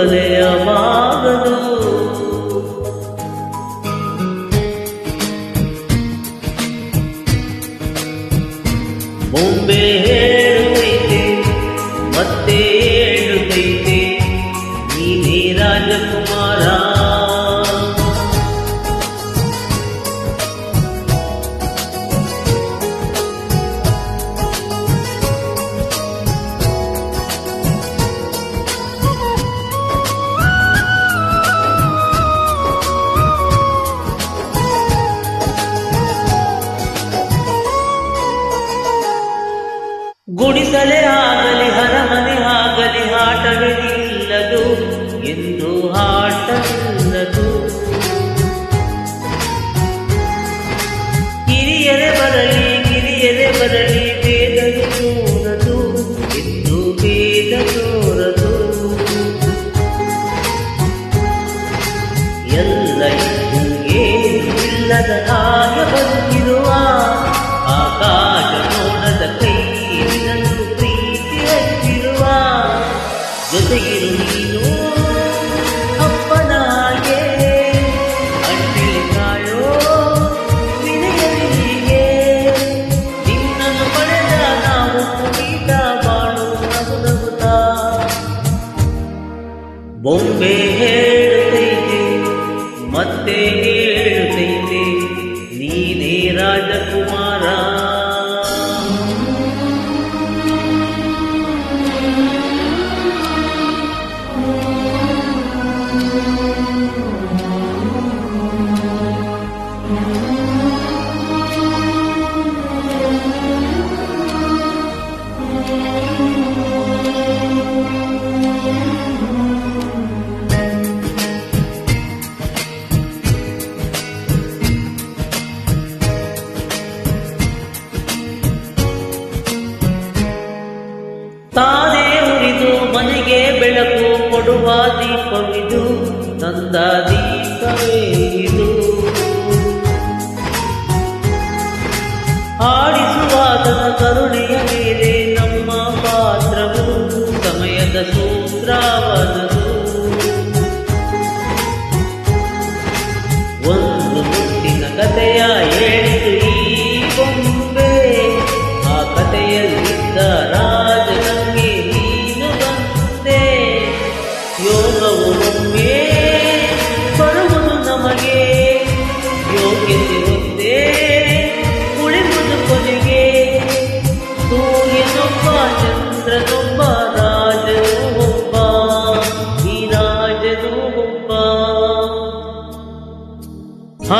ಸೋತು ತಲೆಯ ಬಾಗದು ಬೊಂಬೆ ಹೇಳುತ್ತೈತೆ ಮತ್ತೆ ಗುಡಿಸಲೇ ಆಗಲಿ ಹರಮನೆ ಆಗಲಿ ಆಟವಿಲ್ಲದು ಎಂದು ಆಟವಿಲ್ಲದು ಕಿರಿಯರೆ ಬರಲಿ ಕಿರಿಯರೆ ಬರಲಿ ಭೇದವು ತೋರದು ಎಂದು ಭೇದ ತೋರದು ಎಲ್ಲ ಇಲ್ಲದ ಹಾಗೆ ಬಂದಿರುವ ಬೊಂಬೆ ಹೇಳುತ್ತೈತೆ ಮತ್ತೆ ಹೇಳುತ್ತೈತೆ ನೀನೇ ರಾಜಕುಮಾರ ತಾನೇ ಉರಿದು ಮನೆಗೆ ಬೆಳಕು ಕೊಡುವ ದೀಪವಿದು ನಂದ ದೀಪವೇ ಇದು. ಆಡಿಸುವಾತನ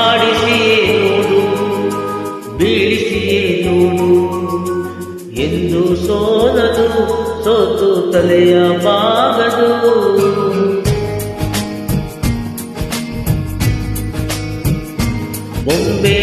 ಹಾಡಿಸಿಯೇ ನೋಡು ಬೀಳಿಸಿಯೇ ನೋಡು ಎಂದು ಸೋಲದು ಸೋತು ತಲೆಯ ಬಾಗದು ಬೊಂಬೆ